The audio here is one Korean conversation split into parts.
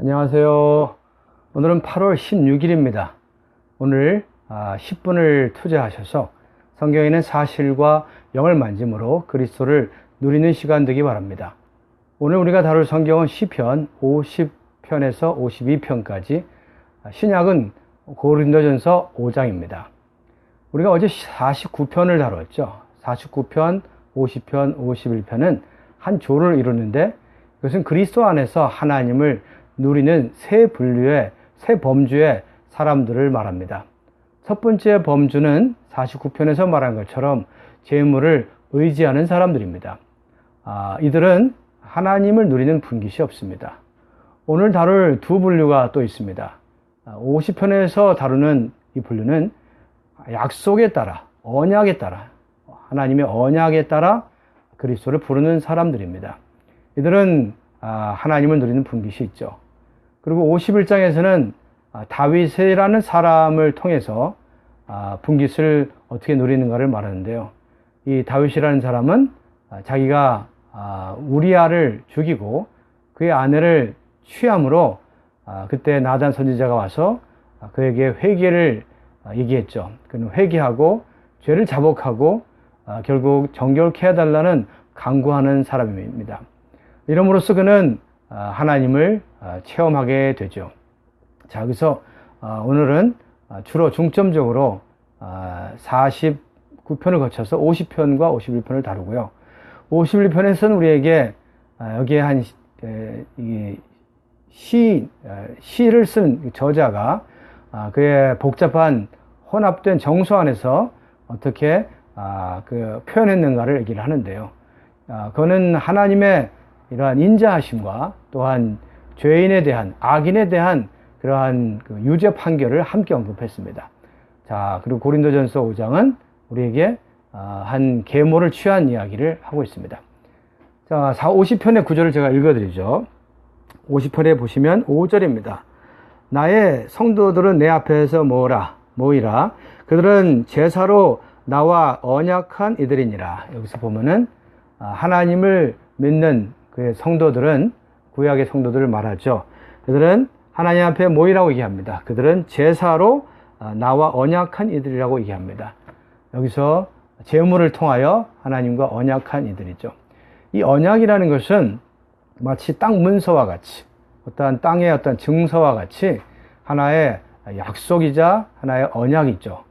안녕하세요. 오늘은 8월 16일입니다. 오늘 10분을 투자하셔서 성경에 있는 사실과 영을 만짐으로 그리스도를 누리는 시간 되기 바랍니다. 오늘 우리가 다룰 성경은 시편 50편에서 52편까지 신약은 고린도전서 5장입니다. 우리가 어제 49편을 다뤘죠. 49편, 50편, 51편은 한 조를 이루는데 이것은 그리스도 안에서 하나님을 누리는 세 분류의 세 범주의 사람들을 말합니다. 첫 번째 범주는 49편에서 말한 것처럼 재물을 의지하는 사람들입니다. 아, 이들은 하나님을 누리는 분깃이 없습니다. 오늘 다룰 두 분류가 또 있습니다. 50편에서 다루는 이 분류는 약속에 따라, 언약에 따라, 하나님의 언약에 따라 그리스도를 부르는 사람들입니다. 이들은 아, 하나님을 누리는 분깃이 있죠. 그리고 51장에서는 아, 다윗이라는 사람을 통해서 아, 분깃을 어떻게 누리는가를 말하는데요. 이 다윗이라는 사람은 자기가 우리아를 죽이고 그의 아내를 취함으로 그때 나단 선지자가 와서 그에게 회개를 얘기했죠. 그는 회개하고 죄를 자복하고 결국 정결케 해달라는 강구하는 사람입니다. 이름으로써 그는 하나님을 체험하게 되죠. 자, 여기서 오늘은 주로 중점적으로 49편을 거쳐서 50편과 51편을 다루고요. 51편에서는 우리에게 여기에 한 시, 시를 쓴 저자가 그의 복잡한 혼합된 정서 안에서 어떻게 그 표현했는가를 얘기를 하는데요. 그거는 하나님의 이러한 인자하심과 또한 죄인에 대한 악인에 대한 그러한 그 유죄 판결을 함께 언급했습니다. 자, 그리고 고린도전서 5장은 우리에게 아, 한 계모를 취한 이야기를 하고 있습니다. 자, 50편의 구절을 제가 읽어드리죠. 50편에 보시면 5절입니다. 나의 성도들은 내 앞에서 모으라, 모이라. 그들은 제사로 나와 언약한 이들이니라. 여기서 보면은 아, 하나님을 믿는 그의 성도들은 구약의 성도들을 말하죠. 그들은 하나님 앞에 모이라고 얘기합니다. 그들은 제사로 아, 나와 언약한 이들이라고 얘기합니다. 여기서 제물을 통하여 하나님과 언약한 이들이죠. 이 언약이라는 것은 마치 땅 문서와 같이 어떠한 땅의 어떤 증서와 같이 하나의 약속이자 하나의 언약이죠.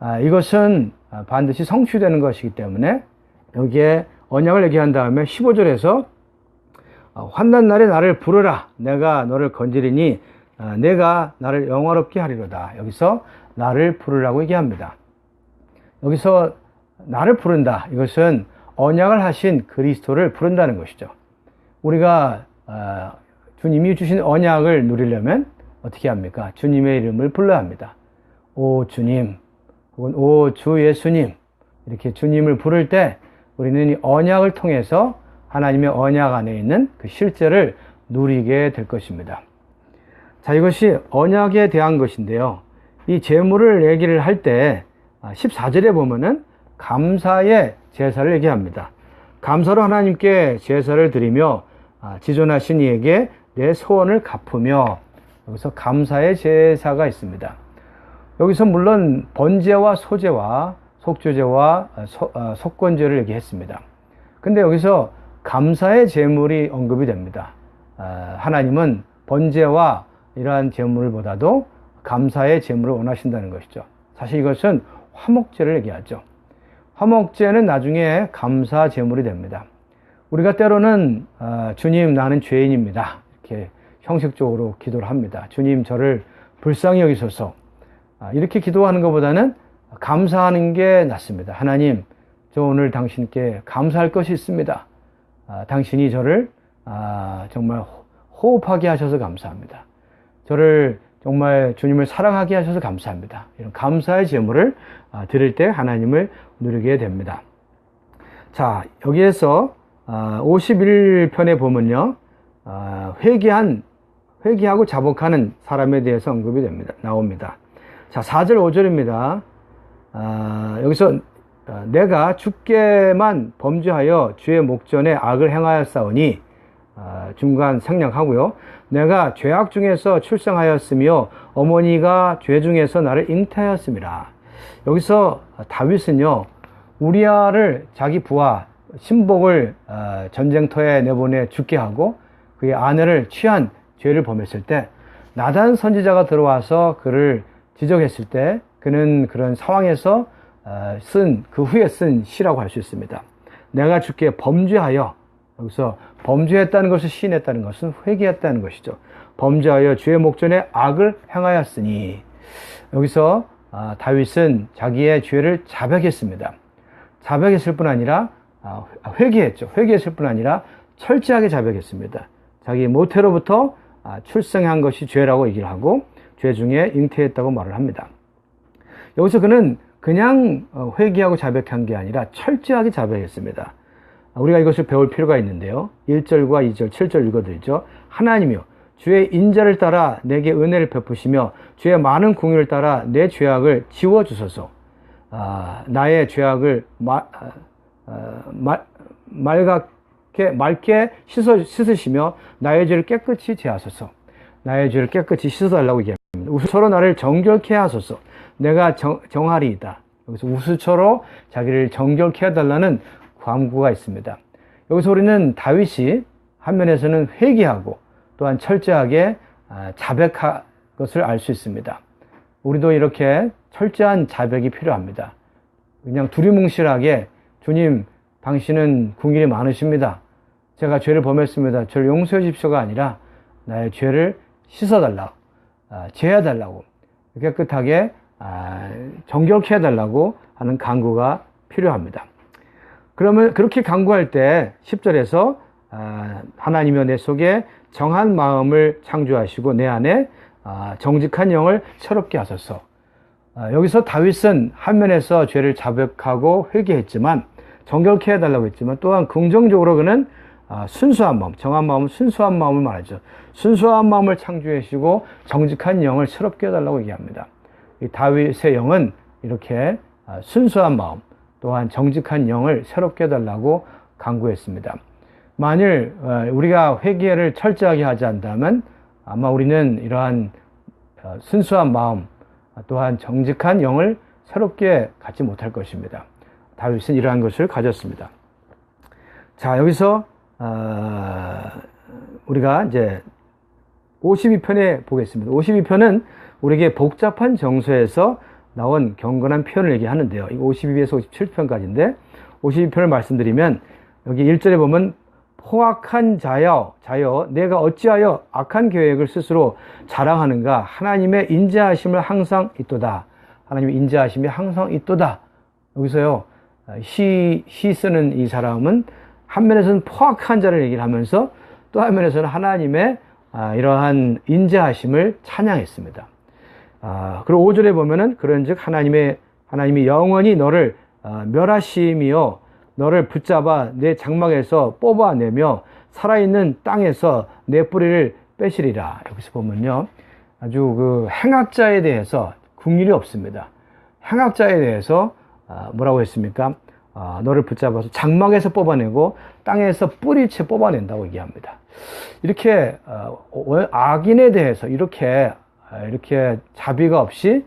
아, 이것은 반드시 성취되는 것이기 때문에 여기에 언약을 얘기한 다음에 15절에서 어, 환난 날에 나를 부르라. 내가 너를 건지리니 어, 내가 나를 영화롭게 하리로다. 여기서 나를 부르라고 얘기합니다. 여기서 나를 부른다. 이것은 언약을 하신 그리스도를 부른다는 것이죠. 우리가 어, 주님이 주신 언약을 누리려면 어떻게 합니까? 주님의 이름을 불러야 합니다. 오 주님, 혹은 오 주 예수님 이렇게 주님을 부를 때 우리는 이 언약을 통해서 하나님의 언약 안에 있는 그 실제를 누리게 될 것입니다. 자, 이것이 언약에 대한 것인데요. 이 제물을 얘기를 할 때 14절에 아, 보면은 감사의 제사를 얘기합니다. 감사로 하나님께 제사를 드리며 아, 지존하신 이에게 내 소원을 갚으며 여기서 감사의 제사가 있습니다. 여기서 물론 번제와 소제와 속죄제와 아, 속건제를 얘기했습니다. 근데 여기서 감사의 제물이 언급이 됩니다. 아, 하나님은 번제와 이러한 제물보다도 감사의 제물을 원하신다는 것이죠. 사실 이것은 화목제를 얘기하죠. 화목제는 나중에 감사 제물이 됩니다. 우리가 때로는 아, 주님 나는 죄인입니다. 이렇게 형식적으로 기도를 합니다. 주님 저를 불쌍히 여기소서. 아, 이렇게 기도하는 것보다는 감사하는 게 낫습니다. 하나님, 저 오늘 당신께 감사할 것이 있습니다. 아, 당신이 저를 아, 정말 호흡하게 하셔서 감사합니다. 저를 정말 주님을 사랑하게 하셔서 감사합니다. 이런 감사의 제물을 아, 드릴 때 하나님을 누리게 됩니다. 자, 여기에서 51편에 보면요. 회개한, 회개하고 자복하는 사람에 대해서 언급이 됩니다. 나옵니다. 자, 4절, 5절입니다. 여기서 어, 내가 죽게만 범죄하여 주의 목전에 악을 행하였사오니 아, 중간 생략하고요. 내가 죄악 중에서 출생하였으며 어머니가 죄 중에서 나를 잉태하였습니다. 여기서 다윗은요 우리아를 자기 부하 신복을 어, 전쟁터에 내보내 죽게 하고 그의 아내를 취한 죄를 범했을 때 나단 선지자가 들어와서 그를 지적했을 때 그는 그런 상황에서 어, 쓴 그 후에 쓴 시라고 할 수 있습니다. 내가 주께 범죄하여 여기서 범죄했다는 것을 시인했다는 것은 회개했다는 것이죠. 범죄하여 주의 목전에 악을 행하였으니 여기서 아, 다윗은 자기의 죄를 자백했습니다. 자백했을 뿐 아니라 아, 회개했죠. 회개했을 뿐 아니라 철저하게 자백했습니다. 자기 모태로부터 아, 출생한 것이 죄라고 얘기를 하고 죄 중에 잉태했다고 말을 합니다. 여기서 그는 그냥 어, 회개하고 자백한 게 아니라 철저하게 자백했습니다. 우리가 이것을 배울 필요가 있는데요. 1절과 2절, 7절 읽어드리죠. 하나님이요. 주의 인자를 따라 내게 은혜를 베푸시며 주의 많은 궁유를 따라 내 죄악을 지워주소서. 아, 나의 죄악을 마, 아, 아, 말, 맑게, 맑게 씻어, 씻으시며 나의 죄를 깨끗이 제하소서. 나의 죄를 깨끗이 씻어달라고 얘기합니다. 우수처로 나를 정결케 하소서. 내가 정, 정하리이다. 여기서 우수처로 자기를 정결케 해달라는 광구가 있습니다. 여기서 우리는 다윗이 한 면에서는 회개하고 또한 철저하게 아, 자백한 것을 알 수 있습니다. 우리도 이렇게 철저한 자백이 필요합니다. 그냥 두리뭉실하게 주님 당신은 궁일이 많으십니다. 제가 죄를 범했습니다. 저를 용서해 주십시오가 아니라 나의 죄를 씻어달라, 아, 제해달라고 깨끗하게 아, 정결케 해달라고 하는 강구가 필요합니다. 그러면 그렇게 강구할 때 10절에서 아, 하나님여 내 속에 정한 마음을 창조하시고 내 안에 아, 정직한 영을 새롭게 하소서. 아, 여기서 다윗은 한 면에서 죄를 자백하고 회개했지만 정결케 해달라고 했지만 또한 긍정적으로 그는 순수한 마음, 정한 마음, 순수한 마음을 말하죠. 순수한 마음을 창조하시고 정직한 영을 새롭게 해달라고 얘기합니다. 다윗의 영은 이렇게 순수한 마음, 또한 정직한 영을 새롭게 해달라고 강구했습니다. 만일 어, 우리가 회개를 철저하게 하지 않다면 아마 우리는 이러한 어, 순수한 마음 또한 정직한 영을 새롭게 갖지 못할 것입니다. 다윗은 이러한 것을 가졌습니다. 자 여기서 어, 우리가 이제 52편에 보겠습니다. 52편은 우리에게 복잡한 정서에서 나온 경건한 표현을 얘기하는데요. 이거 52에서 57편까지인데 52편을 말씀드리면 여기 1절에 보면 포악한 자여 자여 내가 어찌하여 악한 계획을 스스로 자랑하는가 하나님의 인자하심을 항상 있도다. 하나님의 인자하심이 항상 있도다. 여기서요. 시, 시 쓰는 이 사람은 한 면에서는 포악한 자를 얘기를 하면서 또 한면에서는 하나님의 아, 이러한 인자하심을 찬양했습니다. 아, 그리고 5절에 보면은 그런즉 하나님의 하나님이 영원히 너를 아, 멸하심이요 너를 붙잡아 내 장막에서 뽑아내며 살아있는 땅에서 내 뿌리를 빼시리라. 여기서 보면요. 아주 그 행악자에 대해서 궁일이 없습니다. 행악자에 대해서 아, 뭐라고 했습니까? 아, 너를 붙잡아서 장막에서 뽑아내고 땅에서 뿌리채 뽑아낸다고 얘기합니다. 이렇게 어, 악인에 대해서 이렇게 아, 이렇게 자비가 없이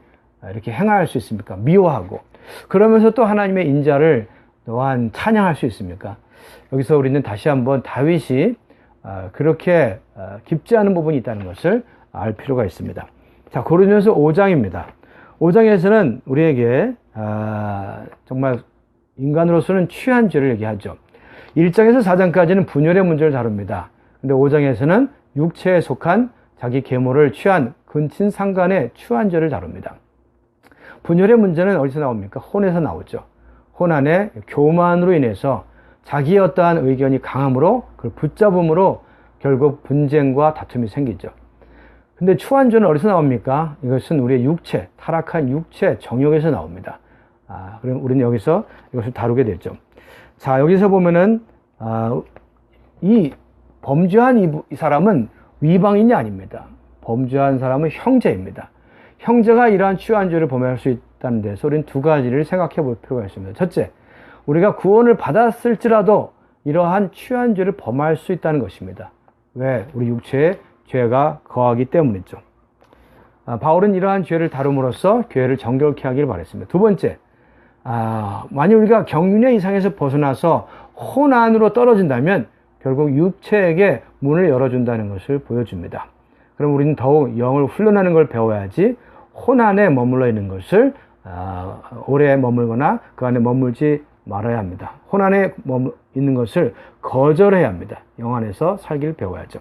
이렇게 행할 수 있습니까? 미워하고 그러면서 또 하나님의 인자를 또한 찬양할 수 있습니까? 여기서 우리는 다시 한번 다윗이 아, 그렇게 아, 깊지 않은 부분이 있다는 것을 알 필요가 있습니다. 자, 고린도서 5장입니다. 5장에서는 우리에게 정말 인간으로서는 취한 죄를 얘기하죠. 1장에서 4장까지는 분열의 문제를 다룹니다. 근데 5장에서는 육체에 속한 자기 계모를 취한 근친 상간의 추한죄를 다룹니다. 분열의 문제는 어디서 나옵니까? 혼에서 나오죠. 혼 안에 교만으로 인해서 자기의 어떠한 의견이 강함으로 그걸 붙잡음으로 결국 분쟁과 다툼이 생기죠. 근데 추한죄는 어디서 나옵니까? 이것은 우리의 육체, 타락한 육체 정욕에서 나옵니다. 아, 그럼 우리는 여기서 이것을 다루게 되죠. 자, 여기서 보면은, 아, 이 범죄한 이, 이 사람은 위방인이 아닙니다. 범죄한 사람은 형제입니다. 형제가 이러한 취한 죄를 범할 수 있다는 데서 우리는 두 가지를 생각해 볼 필요가 있습니다. 첫째, 우리가 구원을 받았을지라도 이러한 취한 죄를 범할 수 있다는 것입니다. 왜? 우리 육체에 죄가 거하기 때문이죠. 아, 바울은 이러한 죄를 다룸으로써 교회를 정결케 하기를 바랬습니다. 두 번째, 아, 만약 우리가 경륜의 이상에서 벗어나서 혼안으로 떨어진다면 결국 육체에게 문을 열어준다는 것을 보여줍니다. 그럼 우리는 더욱 영을 훈련하는 걸 배워야지 혼 안에 머물러 있는 것을 아, 오래 머물거나 그 안에 머물지 말아야 합니다. 혼 안에 머물 있는 것을 거절해야 합니다. 영 안에서 살기를 배워야죠.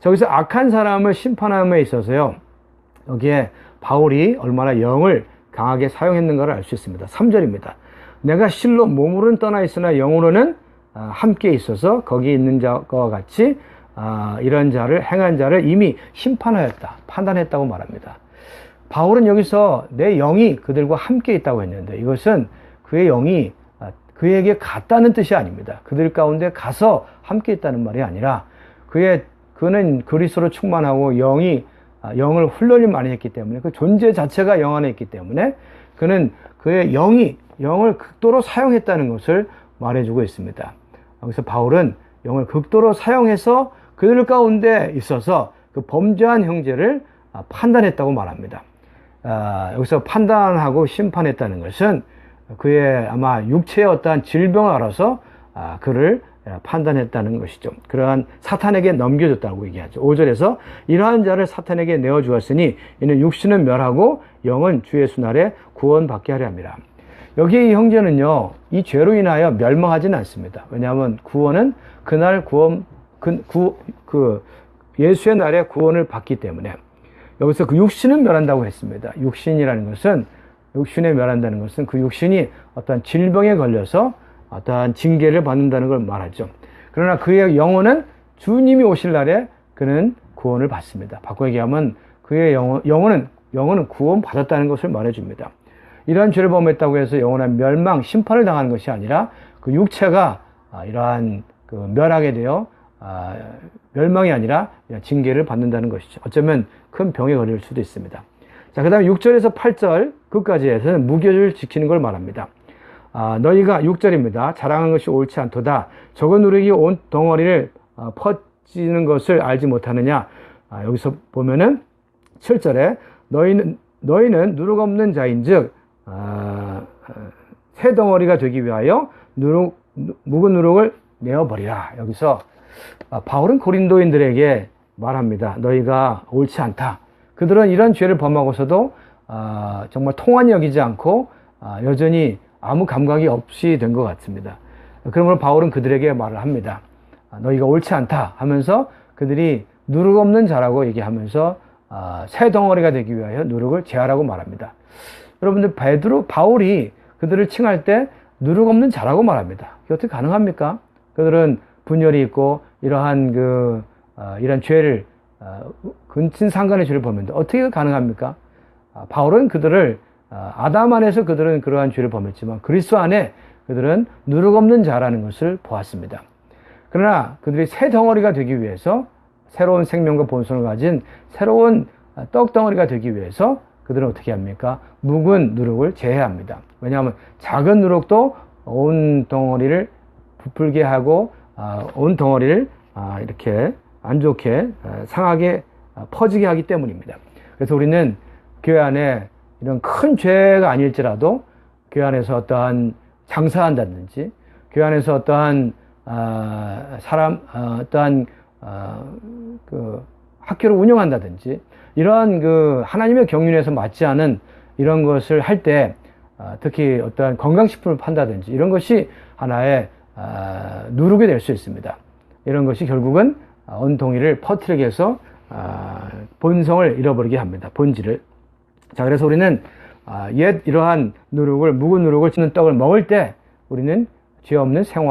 저기서 악한 사람을 심판함에 있어서요. 여기에 바울이 얼마나 영을 강하게 사용했는가를 알 수 있습니다. 3절입니다. 내가 실로 몸으로는 떠나 있으나 영으로는 아, 함께 있어서 거기 있는 자와 같이 아, 이런 자를 행한 자를 이미 심판하였다. 판단했다고 말합니다. 바울은 여기서 내 영이 그들과 함께 있다고 했는데 이것은 그의 영이 아, 그에게 갔다는 뜻이 아닙니다. 그들 가운데 가서 함께 있다는 말이 아니라 그의 그는 그리스도로 충만하고 영이 아, 영을 훈련을 많이 했기 때문에 그 존재 자체가 영 안에 있기 때문에 그는 그의 영이 영을 극도로 사용했다는 것을 말해주고 있습니다. 여기서 바울은 영을 극도로 사용해서 그들 가운데 있어서 그 범죄한 형제를 아, 판단했다고 말합니다. 아, 여기서 판단하고 심판했다는 것은 그의 아마 육체의 어떠한 질병을 알아서 아, 그를 판단했다는 것이죠. 그러한 사탄에게 넘겨줬다고 얘기하죠. 5절에서 이러한 자를 사탄에게 내어주었으니 이는 육신은 멸하고 영은 주 예수 날에 구원받게 하려 합니다. 여기 이 형제는요, 이 죄로 인하여 멸망하지는 않습니다. 왜냐하면 구원은 그날 구원, 그, 구, 그 예수의 날에 구원을 받기 때문에 여기서 그 육신은 멸한다고 했습니다. 육신이라는 것은 육신에 멸한다는 것은 그 육신이 어떤 질병에 걸려서 어떠한 징계를 받는다는 걸 말하죠. 그러나 그의 영혼은 주님이 오실 날에 그는 구원을 받습니다. 바꿔 얘기하면 그의 영혼, 영혼은, 영혼은 구원 받았다는 것을 말해줍니다. 이러한 죄를 범했다고 해서 영원한 멸망, 심판을 당하는 것이 아니라 그 육체가 아, 이러한 그 멸하게 되어 아, 멸망이 아니라 징계를 받는다는 것이죠. 어쩌면 큰 병에 걸릴 수도 있습니다. 자, 그 다음에 6절에서 8절, 끝까지 해서는 무교를 지키는 걸 말합니다. 아, 너희가 6절입니다. 자랑한 것이 옳지 않도다. 적은 누룩이 온 덩어리를 아, 퍼지는 것을 알지 못하느냐. 아, 여기서 보면은 7절에 너희는, 너희는 누룩 없는 자인 즉, 아, 새 덩어리가 되기 위하여 누룩, 묵은 누룩을 내어버리라. 여기서 아, 바울은 고린도인들에게 말합니다. 너희가 옳지 않다. 그들은 이런 죄를 범하고서도 아, 정말 통한이 여기지 않고 아, 여전히 아무 감각이 없이 된 것 같습니다. 그러므로 바울은 그들에게 말을 합니다. 너희가 옳지 않다 하면서 그들이 누룩 없는 자라고 얘기하면서 새 덩어리가 되기 위하여 누룩을 제하라고 말합니다. 여러분들 베드로 바울이 그들을 칭할 때 누룩 없는 자라고 말합니다. 이게 어떻게 가능합니까? 그들은 분열이 있고 이러한 그 어, 이런 죄를 어, 근친 상간의 죄를 범했는데 어떻게 가능합니까? 아, 바울은 그들을 어, 아담 안에서 그들은 그러한 죄를 범했지만 그리스도 안에 그들은 누룩 없는 자라는 것을 보았습니다. 그러나 그들이 새 덩어리가 되기 위해서 새로운 생명과 본성을 가진 새로운 떡 덩어리가 되기 위해서 그들은 어떻게 합니까? 묵은 누룩을 제해합니다. 왜냐하면 작은 누룩도 온 덩어리를 부풀게 하고 아, 온 덩어리를 아, 이렇게 안 좋게 아, 상하게 퍼지게 하기 때문입니다. 그래서 우리는 교회 안에 이런 큰 죄가 아닐지라도 교회 안에서 어떠한 장사한다든지 교회 안에서 어떠한 사람 어떠한 그 학교를 운영한다든지 이러한 그 하나님의 경륜에서 맞지 않은 이런 것을 할 때 특히 어떠한 건강식품을 판다든지 이런 것이 하나의 아, 누르게 될 수 있습니다. 이런 것이 결국은 온동이를 퍼뜨리게 해서 아, 본성을 잃어버리게 합니다. 본질을. 자, 그래서 우리는 아, 옛 이러한 누룩을 묵은 누룩을 치는 떡을 먹을 때 우리는 죄 없는 생활